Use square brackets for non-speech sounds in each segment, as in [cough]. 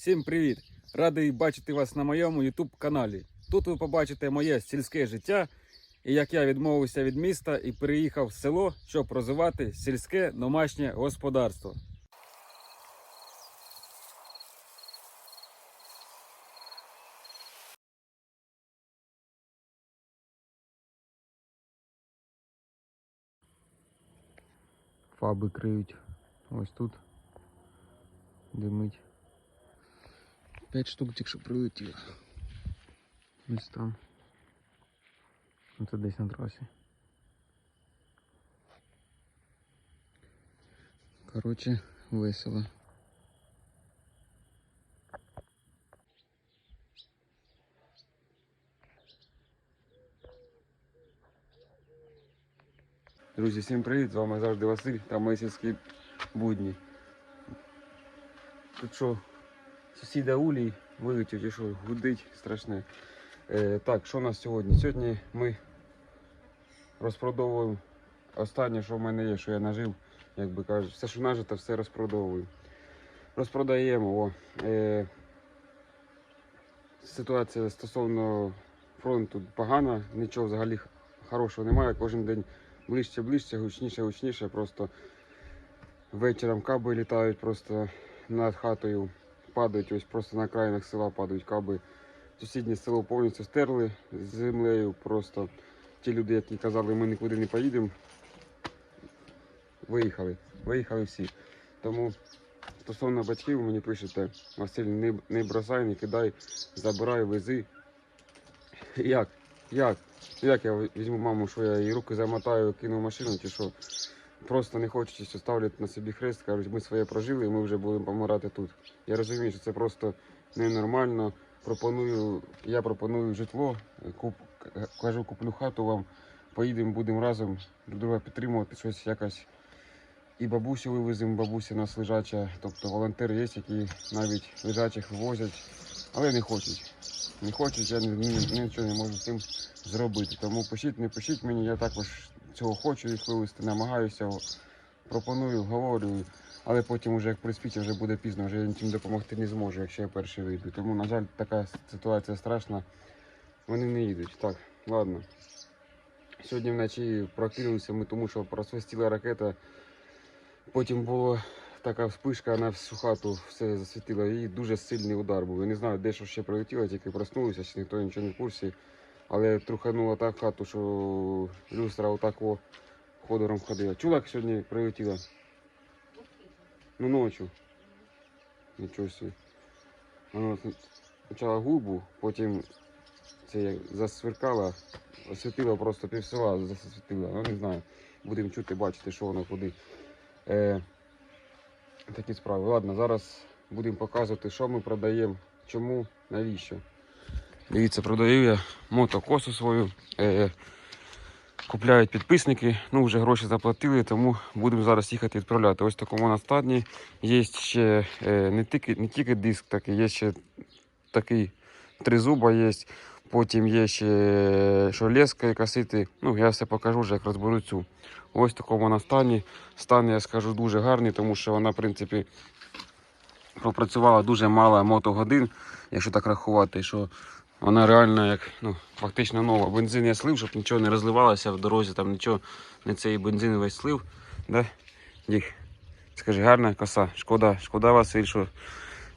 Всім привіт! Радий бачити вас на моєму YouTube каналі. Тут ви побачите моє сільське життя і як я відмовився від міста і переїхав в село, щоб розвивати сільське домашнє господарство. Фаби криють ось тут. Димить. П'ять штук тільки що прилетіло. Ось там. Це десь на трасі. Коротше, весело. Друзі, всім привіт! З вами завжди Василь та мої сільські будні. Тут що, сусіда Улій вилетів і що, гудить страшне. Е, так, що у нас сьогодні? Сьогодні ми розпродовуємо останнє, що в мене є, що я нажив, як би кажуть, все, що нажито, все розпродовую. Розпродаємо. О, е, ситуація стосовно фронту погана, нічого взагалі хорошого немає. Кожен день ближче, ближче, гучніше, гучніше. Просто вечором каби літають просто над хатою, падають, ось просто на окраїнах села падають каби. Сусіднє село повністю стерли з землею. Просто ті люди, які казали, ми нікуди не поїдемо, виїхали. Виїхали всі. Тому стосовно батьків мені пишете, Василь, не, не бросай, не кидай, забирай, вези. Як? Як? Як я візьму маму, що я її руки замотаю, кину машину, чи що? Просто не хочуть, що ставлять на собі хрест, кажуть, ми своє прожили, і ми вже будемо помирати тут. Я розумію, що це просто ненормально. Пропоную, я пропоную житло, куп, кажу, куплю хату вам, поїдемо, будемо разом друг друга підтримувати, щось якось. І бабусю вивеземо, бабуся нас лежача, тобто волонтери є, які навіть лежачих вивозять, але не хочуть. Не хочуть, я ні- ні- нічого не можу з цим зробити. Тому пишіть, не пишіть мені, я також цього хочу їх вивезти, намагаюся, пропоную, говорю. Але потім, вже як приспіть, вже буде пізно, вже я нічим допомогти не зможу, якщо я перший вийду. Тому, на жаль, така ситуація страшна. Вони не їдуть. Так, ладно. Сьогодні вночі прокинулися ми, тому що просвистіла ракета. Потім була така вспишка на всю хату, все засвітило. І дуже сильний удар був. Я не знаю, де що ще прилетіло, тільки проснулися, ще ніхто нічого не в курсі. Але трухануло так хату, що люстра отак ходором ходила. Чула, сьогодні прилетіла? Ну, ночі. Нічого собі. Воно спочатку губу, потім це як засверкало, освітило просто пів села засвітило. Ну не знаю. Будемо чути, бачити, що воно куди. Е, такі справи. Ладно, зараз будемо показувати, що ми продаємо, чому, навіщо. Дивіться, продаю я мотокосу свою. Е, купляють підписники, ну вже гроші заплатили, тому будемо зараз їхати відправляти. Ось такому настанні є ще е, не, тільки, не тільки диск, такий, є ще такий тризуба є. Потім є ще що леска і касити. Ну, я все покажу вже, як розберу цю. Ось такому вона стані. Стан, я скажу, дуже гарний, тому що вона, в принципі, пропрацювала дуже мало мотогодин, якщо так рахувати, що вона реально як ну, фактично нова. Бензин я слив, щоб нічого не розливалося в дорозі, там нічого, не цей бензин весь слив. Да? Дік, скажи, гарна коса. Шкода, шкода Василь, що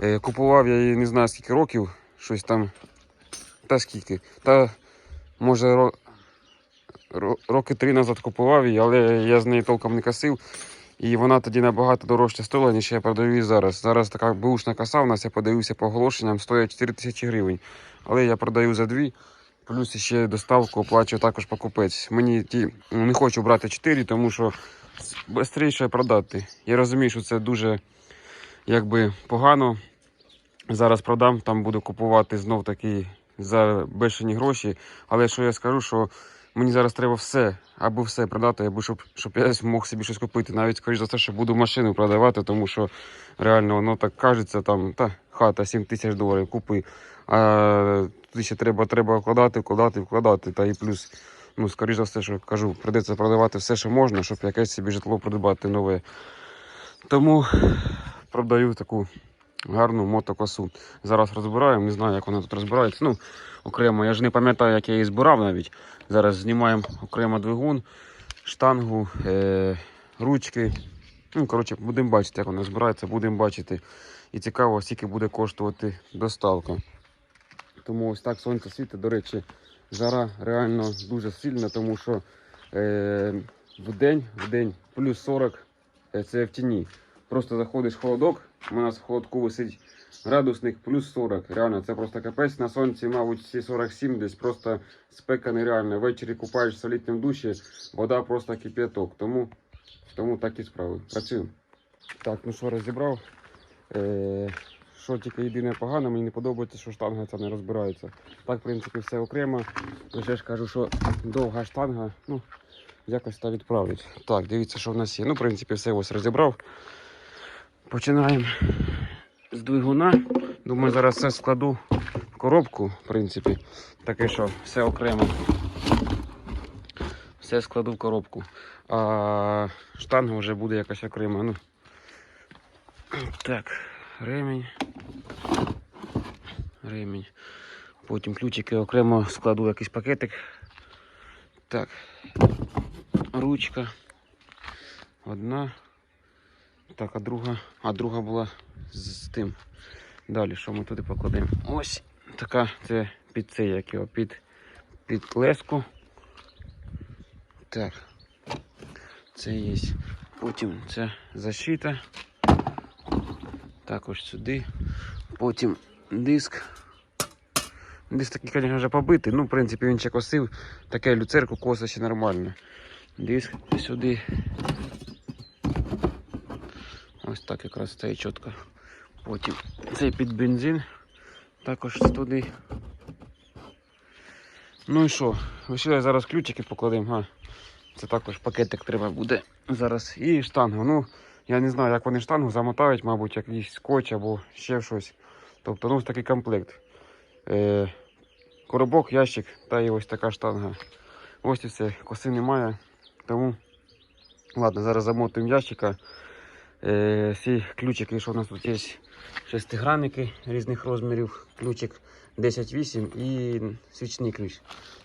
е, купував я її не знаю скільки років, щось там. Та скільки. Та може ро- ро- роки три назад купував її, але я з неї толком не косив. І вона тоді набагато дорожче стоїла, ніж я продаю її зараз. Зараз така бушна коса у нас, я подивився по оголошенням, стоїть 4 тисячі гривень. Але я продаю за дві, плюс ще доставку оплачую також покупець. Мені ті ну, не хочу брати 4, тому що швидше продати. Я розумію, що це дуже якби погано. Зараз продам, там буду купувати знов таки за бешені гроші. Але що я скажу, що мені зараз треба все, або все продати, або щоб, щоб я мог собі щось купити. Навіть скоріш за те, що буду машину продавати, тому що реально воно так кажеться, там та хата 7 тисяч доларів купи. А тут ще треба, треба вкладати, вкладати, вкладати. Та і плюс, ну, скоріш за все, що кажу, прийдеться продавати все, що можна, щоб якесь собі житло придбати нове. Тому продаю таку гарну мотокосу. Зараз розбираємо, не знаю, як вона тут розбирається. Ну, окремо, я ж не пам'ятаю, як я її збирав навіть. Зараз знімаємо окремо двигун, штангу, е- ручки. Ну, коротше, будемо бачити, як вона збирається, будемо бачити. І цікаво, скільки буде коштувати доставка. Тому ось так сонце світить. До речі, жара реально дуже сильна, тому що е, в день, в день плюс 40 е, це в тіні. Просто заходиш в холодок, у нас в холодку висить градусник плюс 40. Реально, це просто капець. На сонці, мабуть, всі 47 десь просто спека нереальна. Ввечері купаєшся в літньому душі, вода просто кип'яток. Тому, тому так і справи. Працюємо. Так, ну що, розібрав. Е, що тільки єдине погане, мені не подобається, що штанга ця не розбирається. Так, в принципі, все окремо. Лише ж кажу, що довга штанга, ну, якось та відправить. Так, дивіться, що в нас є. Ну, в принципі, все ось розібрав. Починаємо з двигуна. Думаю, зараз все складу в коробку, в принципі. Таке що, все окремо. Все складу в коробку. А штанга вже буде якась окрема. Ну. Так, ремінь. Ремінь. Потім ключики окремо складу якийсь пакетик. Так. Ручка. Одна. Так, а друга. А друга була з, тим. Далі, що ми туди покладемо? Ось така, це під це, як його, під, під клеску. Так. Це є. Потім це защита. Також сюди. Потім диск. Диск такий, звісно, вже побитий. Ну, в принципі, він ще косив. Таке люцерку коса ще нормально. Диск сюди. Ось так якраз стає чітко. Потім цей під бензин. Також туди. Ну і що? Лишилось зараз ключики покладемо. Це також пакетик треба буде зараз. І штангу. Ну, я не знаю, як вони штангу замотають, мабуть, якийсь скотч або ще щось. Тобто, ну, ось такий комплект. Е, коробок, ящик та і ось така штанга. Ось і все, коси немає. Тому, ладно, зараз замотуємо ящика. Е, всі ключики, що у нас тут є шестигранники різних розмірів, ключик 10-8 і свічний ключ.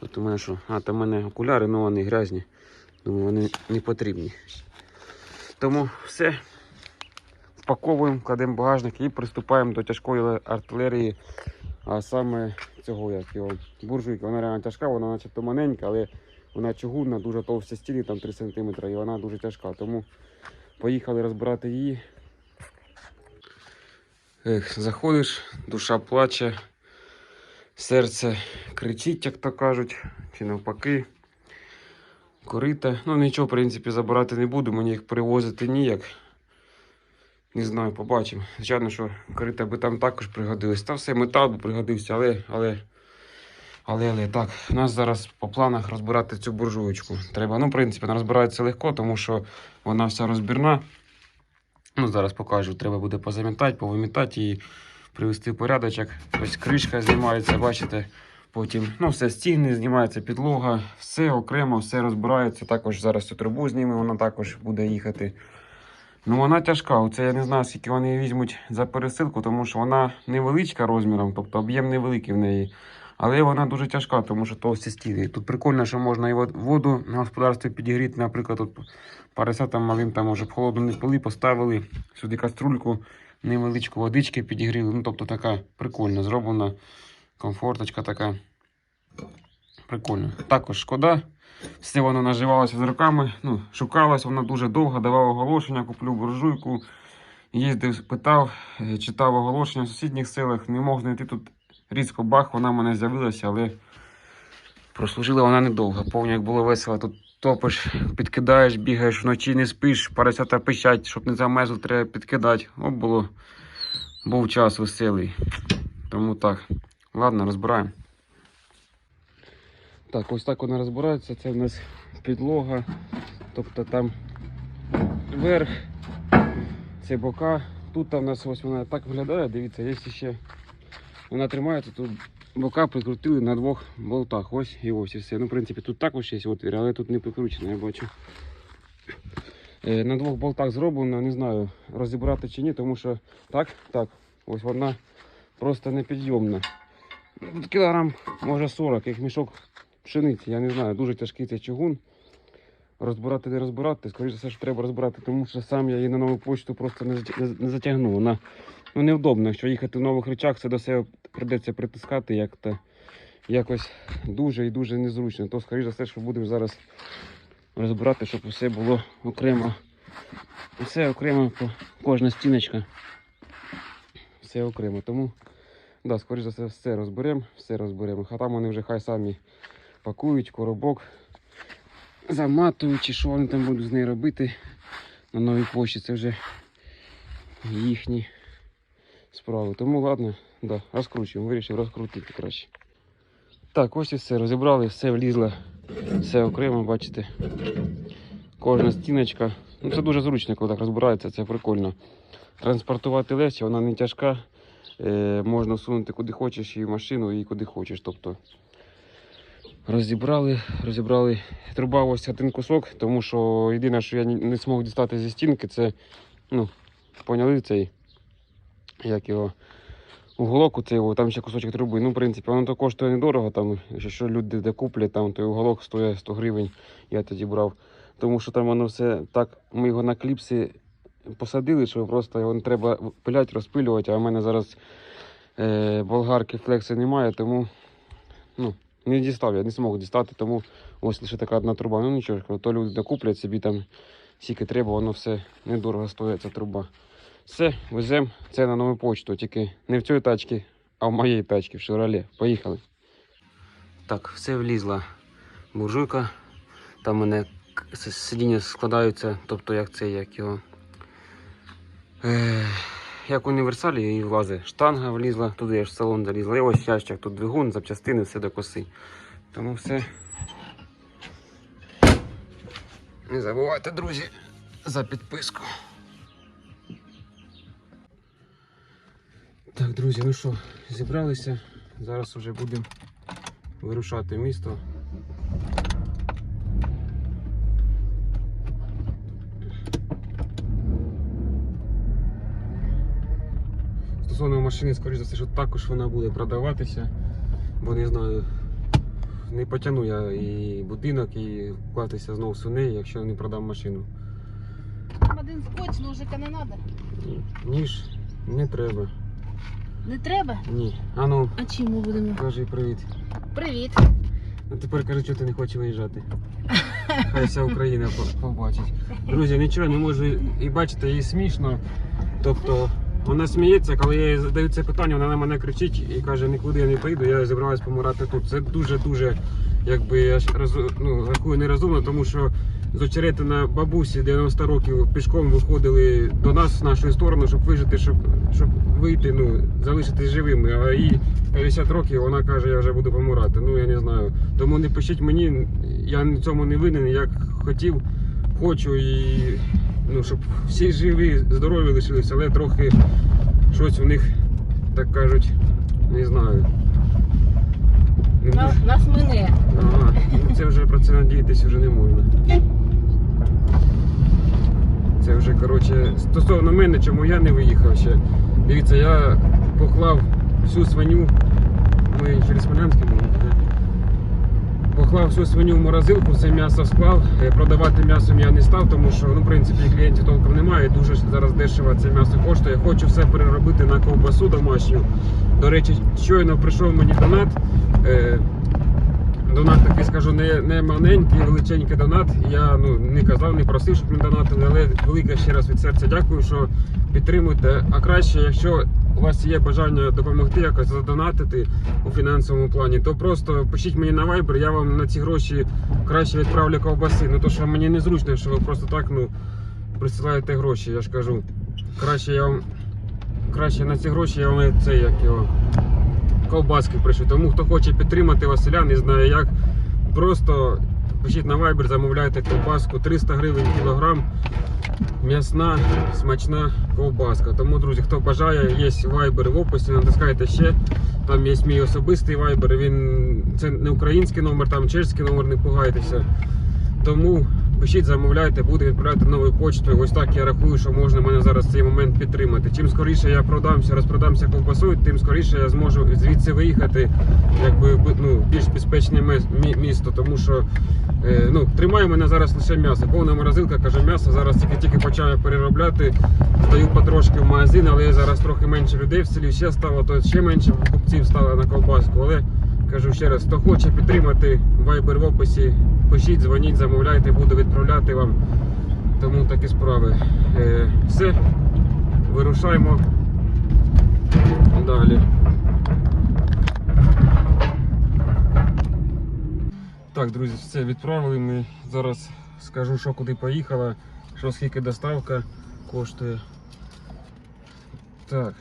Тут у мене що? А, там у мене окуляри, але вони грязні. Думаю, вони не потрібні. Тому все. Впаковуємо, кладемо багажник і приступаємо до тяжкої артилерії. А саме цього як його буржуйка. Вона реально тяжка, вона начебто маленька, але вона чугунна, дуже товсті стіни, там 3 см, і вона дуже тяжка. Тому поїхали розбирати її. Ех, заходиш, душа плаче, серце кричить, як то кажуть, чи навпаки. Корита. Ну нічого, в принципі, забирати не буду, мені їх привозити ніяк. Не знаю, побачимо. Звичайно, що корита би там також пригодились. Та все, метал би пригодився, але, але, але, але так, у нас зараз по планах розбирати цю буржуєчку. Треба. Ну, в принципі, вона розбирається легко, тому що вона вся розбірна. Ну, зараз покажу, треба буде позамітати, повимітати і привести в порядочок. Ось кришка знімається, бачите. Потім ну, все стіни, знімається підлога, все окремо, все розбирається. Також зараз цю трубу знімемо, вона також буде їхати. Ну вона тяжка. Оце я не знаю, скільки вони її візьмуть за пересилку, тому що вона невеличка розміром, тобто об'єм невеликий в неї. Але вона дуже тяжка, тому що товсті стіни. Тут прикольно, що можна і воду на господарстві підігріти. Наприклад, тут парасятам малим там може в холоду не пили, поставили сюди каструльку, невеличку водички підігріли. Ну, тобто така прикольно зроблена. Комфорточка така. Прикольно. Також шкода. Все воно наживалося з руками. Ну, шукалось, воно дуже довго, давав оголошення, куплю буржуйку. Їздив, питав, е, читав оголошення в сусідніх селах. Не мог знайти тут різко бах, вона в мене з'явилася, але прослужила вона недовго. Повні як було весело, тут топиш, підкидаєш, бігаєш вночі, не спиш, парасята пищать, щоб не замерзли, треба підкидати. О, було. Був час веселий. Тому так. Ладно, розбираємо. Так, ось так вона розбирається. Це в нас підлога. Тобто там верх, це бока. Тут у нас ось вона так виглядає, дивіться, є ще. Вона тримається, тут бока прикрутили на двох болтах. Ось і ось і все. Ну, в принципі, тут також є отвір, але тут не прикручено, я бачу. Е, На двох болтах зроблено, не знаю, розібрати чи ні, тому що так, так, Ось вона просто непідйомна. Тут Кілограм, може 40, як мішок пшениці, я не знаю, дуже тяжкий цей чугун. Розбирати не розбирати, скоріше все, що треба розбирати, тому що сам я її на нову почту просто не, затя- не- не затягну. Вона ну, невдобно. Якщо їхати в нових речах, це до себе придеться притискати як то якось дуже і дуже незручно. То, скоріше за все, що будемо зараз розбирати, щоб усе було окремо. Все окремо, кожна стіночка. Все окремо. Тому, да, скоріше за все, все розберемо, все розберемо. А там вони вже хай самі пакують коробок, заматують, чи що вони там будуть з нею робити на новій почті. Це вже їхні справи. Тому ладно, да, розкручуємо, вирішив розкрутити краще. Так, ось і все, розібрали, все влізло, все окремо, бачите. Кожна стіночка. Ну, це дуже зручно, коли так розбирається, це прикольно. Транспортувати легше, вона не тяжка. Е, можна всунути куди хочеш і в машину, і куди хочеш. Тобто розібрали, розібрали. Труба ось один кусок, тому що єдине, що я не змог дістати зі стінки, це, ну, поняли цей, як його, уголок у цей, там ще кусочок труби. Ну, в принципі, воно то коштує недорого, там, якщо люди де куплять, там той уголок стоїть 100 гривень, я тоді брав. Тому що там воно все так, ми його на кліпси посадили, що просто його треба пиляти, розпилювати, а в мене зараз е, болгарки флекси немає, тому ну, не дістав, я не змог дістати, тому ось лише така одна труба. Ну нічого, то люди докуплять собі там скільки треба, воно все недорого стоїть, ця труба. Все, веземо це на нову почту, тільки не в цій тачці, а в моїй тачці, в Шевроле. Поїхали. Так, все влізла буржуйка. Там у мене сидіння складаються, тобто як це, як його. Е, як універсалі і влазить. Штанга влізла, туди аж в салон залізла. І ось ящик, тут двигун, запчастини, все до коси. Тому все. Не забувайте, друзі, за підписку. Друзі, ну що, зібралися. Зараз вже будемо вирушати в місто. Стосовно машини, скоріш за все, що також вона буде продаватися, бо не знаю, не потягну я і будинок, і вкластися знову в свиней, якщо не продам машину. Там один скотч, ножика не треба. Ніж не треба. Не треба? Ні. Ану, А чому будемо? кажи привіт. Привіт. А тепер кажи, що ти не хочеш виїжджати. [laughs] Хай вся Україна по- побачить. Друзі, нічого не можу і бачите, їй смішно. Тобто вона сміється, коли я їй задаю це питання, вона на мене кричить і каже, нікуди я не поїду, я зібралась помирати тут. Це дуже-дуже, якби я ж розу- ну, рахую нерозумно, тому що з Очеретина бабусі 90 років пішком виходили до нас в нашу сторону, щоб вижити, щоб, щоб вийти, ну, залишитись живими. А їй 50 років вона каже, я вже буду помирати. Ну я не знаю. Тому не пишіть мені, я в цьому не винен, як хотів, хочу і ну, щоб всі живі, здорові лишилися, але трохи щось у них, так кажуть, не знаю. Не На, нас мине. Ага, ну це вже про це надіятися вже не можна. Це вже, коротше, стосовно мене, чому я не виїхав ще. Дивіться, я поклав всю свиню. Ми через Смолянське да? Поклав всю свиню в морозилку, все м'ясо склав. Е, Продавати м'ясом я не став, тому що ну, в принципі клієнтів толком немає. Дуже зараз дешево це м'ясо коштує. Хочу все переробити на ковбасу домашню. До речі, щойно прийшов мені донат. Донат такий скажу, не, не маленький, величенький донат. Я ну, не казав, не просив, щоб мені донатили, але велике ще раз від серця дякую, що підтримуєте. А краще, якщо у вас є бажання допомогти якось задонатити у фінансовому плані, то просто пишіть мені на Viber, я вам на ці гроші краще відправлю ковбаси. Ну то що мені незручно, що ви просто так ну, присилаєте гроші, я ж кажу. Краще я вам краще на ці гроші я вам це як його ковбаски пришлю. Тому хто хоче підтримати Василя, не знає як. Просто пишіть на Viber, замовляйте ковбаску 300 гривень кілограм. М'ясна, смачна ковбаска. Тому, друзі, хто бажає, є Viber в описі, натискайте ще. Там є мій особистий Viber. Він це не український номер, там чеський номер, не пугайтеся. Тому Пишіть, замовляйте, буду відправляти новою почтою. Ось так я рахую, що можна мене зараз цей момент підтримати. Чим скоріше я продамся, розпродамся ковбасою, тим скоріше я зможу звідси виїхати, якби ну, більш безпечне місто, тому що е, ну, тримає мене зараз лише м'ясо. Повна морозилка каже, м'ясо зараз тільки-тільки почав переробляти. Здаю потрошки в магазин, але я зараз трохи менше людей в селі ще стало, то ще менше купців стало на ковбаску. Але кажу ще раз, хто хоче підтримати вайбер в описі, пишіть, дзвоніть, замовляйте, буду відправляти вам. Тому такі справи. Е, все, вирушаємо далі. Так, друзі, все відправили. Ми зараз скажу, що куди поїхала, що скільки доставка коштує. Так.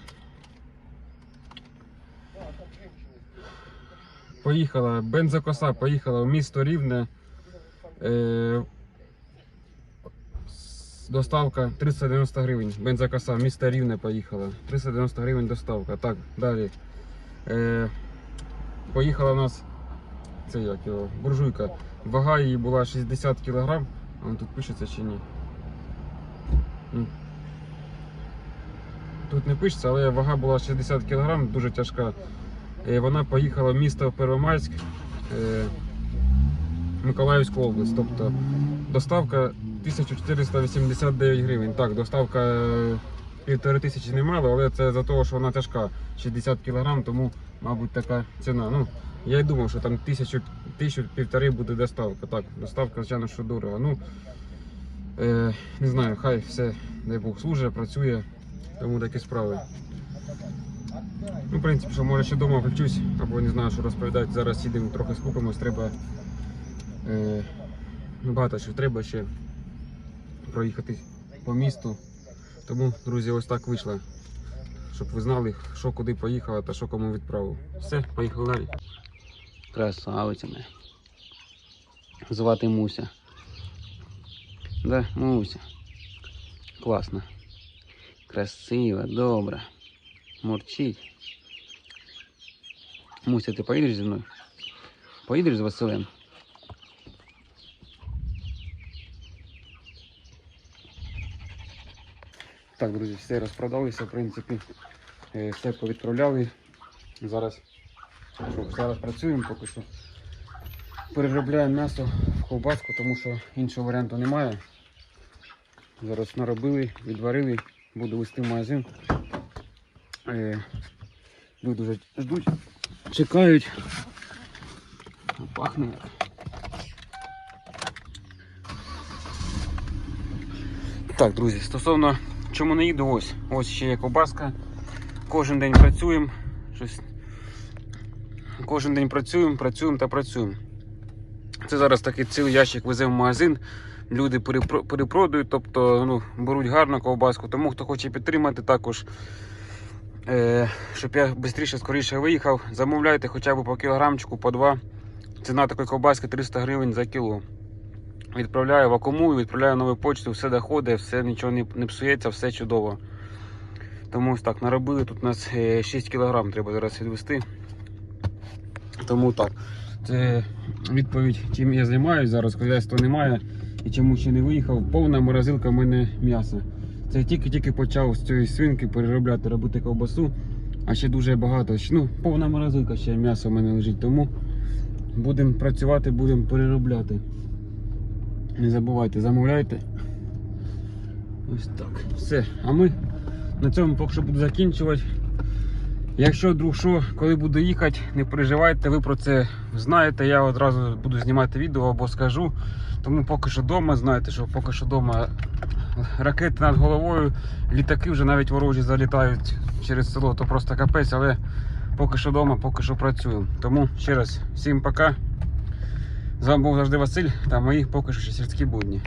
Поїхала бензокоса, поїхала в місто Рівне. Е, доставка 390 гривень. Бензокоса, місто Рівне поїхала. 390 гривень доставка. Так, далі. Е, поїхала у нас це як його, буржуйка. Вага її була 60 кг. А воно тут пишеться чи ні? Тут не пишеться, але вага була 60 кг, дуже тяжка. Е, Вона поїхала в місто Первомайськ, е, Миколаївську область. Тобто доставка 1489 гривень. Так, доставка е, півтори тисячі немало, але це за того, що вона тяжка 60 кг, тому, мабуть, така ціна. Ну, я й думав, що там тисячу, тисячу півтори буде доставка. Так, доставка, звичайно, що дорого. Ну, е, не знаю, хай все, дай Бог, служить, працює, тому такі справи. Ну, в принципі, що може ще вдома включусь, або не знаю, що розповідати. Зараз їдемо трохи скупимось, треба. Е, багато що треба ще проїхати по місту. Тому, друзі, ось так вийшло. Щоб ви знали, що куди поїхала та що кому відправив. Все, поїхали далі. Красавиця моя. Звати Муся. Да, Муся. Класно. Красива, добра. Мурчить. Муся, ти поїдеш зі мною? Поїдеш з Василем? Так, друзі, все розпродалися, в принципі. Е, Все повідправляли. Зараз, зараз працюємо поки що. Переробляємо м'ясо в ковбаску, тому що іншого варіанту немає. Зараз наробили, відварили, буду вести в магазин. Е, Люди вже ждуть, чекають. Пахне. Так, друзі, стосовно чому не їду, ось. Ось ще є ковбаска. Кожен день працюємо. Щось. Кожен день працюємо, працюємо та працюємо. Це зараз такий цілий ящик веземо в магазин. Люди перепро- перепродають, тобто ну, беруть гарну ковбаску. Тому хто хоче підтримати також, е, щоб я швидше, скоріше виїхав, замовляйте хоча б по кілограмчику, по два. Ціна такої ковбаски 300 гривень за кіло. Відправляю вакуумую, відправляю нову почту, все доходить, все нічого не, не псується, все чудово. Тому ось так, наробили. Тут у нас е, 6 кг треба зараз відвести. Тому так. Це відповідь, чим я займаюся зараз, хазяйства немає і чому ще не виїхав. Повна морозилка в мене м'яса. Це тільки-тільки почав з цієї свинки переробляти, робити ковбасу, а ще дуже багато. Ну, повна морозилка ще м'ясо в мене лежить, тому будемо працювати, будемо переробляти. Не забувайте, замовляйте. Ось так. Все. А ми на цьому поки що буду закінчувати. Якщо вдруг що, коли буду їхати, не переживайте, ви про це знаєте. Я одразу буду знімати відео або скажу. Тому поки що вдома, знаєте, що поки що вдома ракети над головою, літаки вже навіть ворожі залітають через село, то просто капець, але поки що вдома, поки що працюю. Тому ще раз всім пока. З вами був завжди Василь та мої поки що сільські будні.